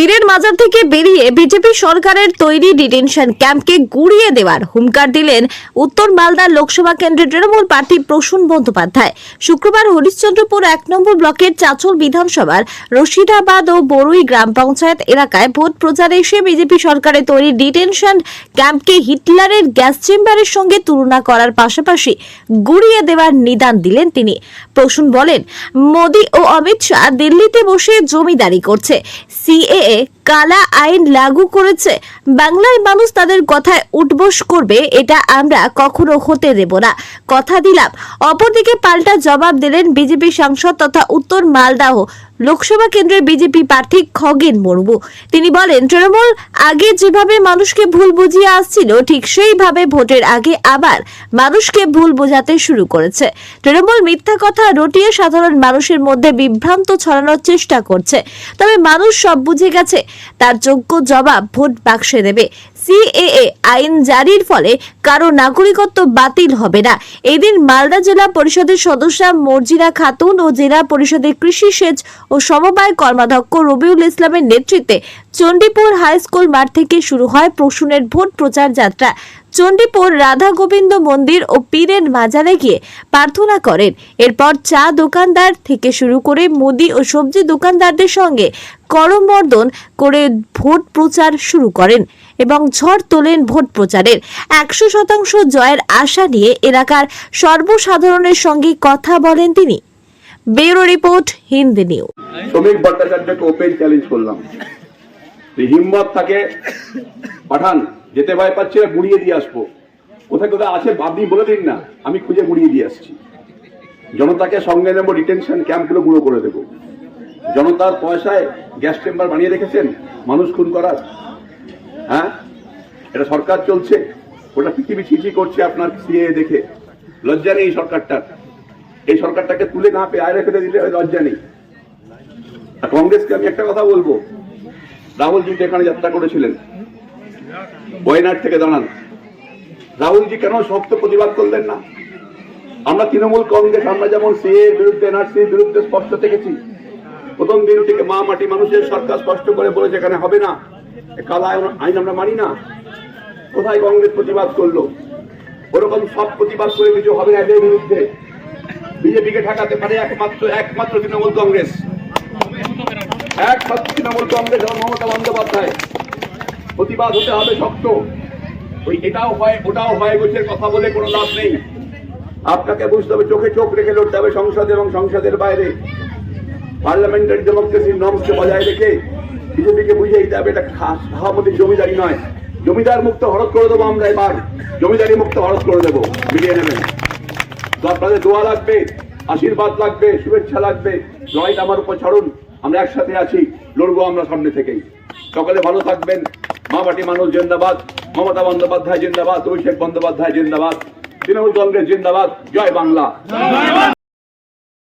পীরের মাজার থেকে বেরিয়ে বিজেপি সরকারের তৈরি ডিটেনশন ক্যাম্পকে গুড়িয়ে দেওয়ার হুমকার দিলেন উত্তর মালদা লোকসভা কেন্দ্রের তৃণমূল প্রার্থী প্রসূন বন্দ্যোপাধ্যায়। শুক্রবার হরিশ্চন্দ্রপুর এক নম্বর ব্লকের চাচল বিধানসভার রশিদাবাদ ও বরুই গ্রাম পঞ্চায়েত এলাকায় ভোট প্রচারে এসে বিজেপি সরকারের তৈরি ডিটেনশন ক্যাম্পকে হিটলারের গ্যাস চেম্বারের সঙ্গে তুলনা করার পাশাপাশি গুড়িয়ে দেওয়ার নিদান দিলেন তিনি। প্রসূন বলেন, মোদী ও অমিত শাহ দিল্লিতে বসে জমিদারি করছে। সিএএ কালা আইন লাগু করেছে। বাংলার মানুষ তাদের কথায় উঠবোস করবে, এটা আমরা কখনো হতে দেব না। কথা দিলাম, অপরদিকে পাল্টা জবাব দিলেন বিজেপি সাংসদ তথা উত্তর মালদাহ লোকসভা কেন্দ্রের বিজেপি প্রার্থী খগেন মুর্মু। তিনি বলেন, তৃণমূল আগে যেভাবে মানুষকে ভুল বুঝিয়ে আসছিল, ঠিক সেইভাবে ভোটের আগে আবার মানুষকে ভুল বোঝাতে শুরু করেছে। তৃণমূল মিথ্যা কথা রটিয়ে সাধারণ মানুষের মধ্যে বিভ্রান্ত ছড়ানোর চেষ্টা করছে। তবে মানুষ সব বুঝে গেছে তার যোগ্য জবাব ভোট বাক্সে দেবে। সিএএ আইন জারির ফলে কারও নাগরিকত্ব বাতিল হবে না। এদিন মালদা জেলা পরিষদের সদস্যা মর্জিনা খাতুন ও জেলা পরিষদের কৃষি সেচ ও সমবায় কর্মাধ্যক্ষ রবিউল ইসলামের নেতৃত্বে চণ্ডীপুর হাই স্কুল মাঠ থেকে শুরু হয় প্রসূনের ভোট প্রচার যাত্রা। চণ্ডীপুর রাধা গোবিন্দ মন্দির ও পীরের মাজারে গিয়ে প্রার্থনা করেন। এরপর চা দোকানদার থেকে শুরু করে মুদি ও সবজি দোকানদারদের সঙ্গে করমর্দন করে ভোট প্রচার শুরু করেন এবং ঝড় তোলেন ভোট প্রচারের। একশো শতাংশ জয়ের আশা নিয়ে এলাকার সর্বসাধারণের সঙ্গে কথা বলেন তিনি। Bureau report, Hindi news. শ্রমিক ভট্টাচার্যকে ওপেন চ্যালেঞ্জ করলাম। হিম্মত থাকে পাঠান, যেতে ভয় পাচ্ছি গুড়িয়ে দিয়ে আসব। কোথায় কোথায় আছে আপনি বলে দিন না, আমি খুঁজে গুড়িয়ে দিয়ে আসছি। জনতাকে সঙ্গে নেব ডিটেনশন ক্যাম্পগুলো গুঁড়ো করে দেবো। জনতার পয়সায় গ্যাস চেম্বার বানিয়ে রেখেছেন মানুষ খুন করার। হ্যাঁ? এটা সরকার চলছে। ওটা পৃথিবী ছিচি করছে আপনার সিএ দেখে। লজ্জা নেই সরকারটার। এই সরকারটাকে তুলে না পেয়ে আয় রেখে দিলে লজ্জা নেই। আর কংগ্রেসকে আমি একটা কথা বলব। রাহুলজি তো এখানে যাত্রা করেছিলেন। ওয়েনার থেকে দাঁড়ান। রাহুলজি কেন শক্ত প্রতিবাদ করলেন না? আমরা তৃণমূল কংগ্রেস, আমরা যেমন সিএ বিরুদ্ধে, এনআরসির বিরুদ্ধে স্পষ্ট থেকেছি প্রথম দিন থেকে মা মাটি মানুষের সরকার স্পষ্ট করে বলেছে, এখানে হবে না। কালা আইন আমরা মানি না। কোথায় কংগ্রেস প্রতিবাদ করল? ওরকম সব প্রতিবাদ করে কিছু হবে না এদের বিরুদ্ধে। বিজেপিকে ঠেকাতে পারে একমাত্র একমাত্র তৃণমূল কংগ্রেস। একমাত্র তৃণমূল কংগ্রেস এবং মমতা বন্দ্যোপাধ্যায়। প্রতিবাদ হতে হবে শক্ত। ওই এটাও হয়, ওটাও হয়, গোছের কথা বলে কোনো লাভ নেই। আপনাকে বুঝতে হবে, চোখে চোখ রেখে লড়তে হবে সংসদ এবং সংসদের বাইরে। পার্লামেন্টারি ডেমোক্রেসির নর্মসকে বজায় রেখে বিজেপিকে বুঝিয়ে দিতে হবে, এটা সভাপতি জমিদারি নয়। জমিদার মুক্ত হরত করে দেবো আমরা এবার। জমিদারি মুক্ত হরত করে দেবো, মিলিয়ে নেবেন আপনাদের দোয়া লাগবে, আশীর্বাদ লাগবে, শুভেচ্ছা লাগবে, লড়াইটা আমার উপর ছাড়ুন, আমরা একসাথে আছি, লড়বো আমরা সামনে থেকেই। সকালে ভালো থাকবেন। মা মাটি মানুষ জিন্দাবাদ, মমতা বন্দ্যোপাধ্যায় জিন্দাবাদ, অভিষেক বন্দ্যোপাধ্যায় জিন্দাবাদ, তৃণমূল কংগ্রেস জিন্দাবাদ, জয় বাংলা।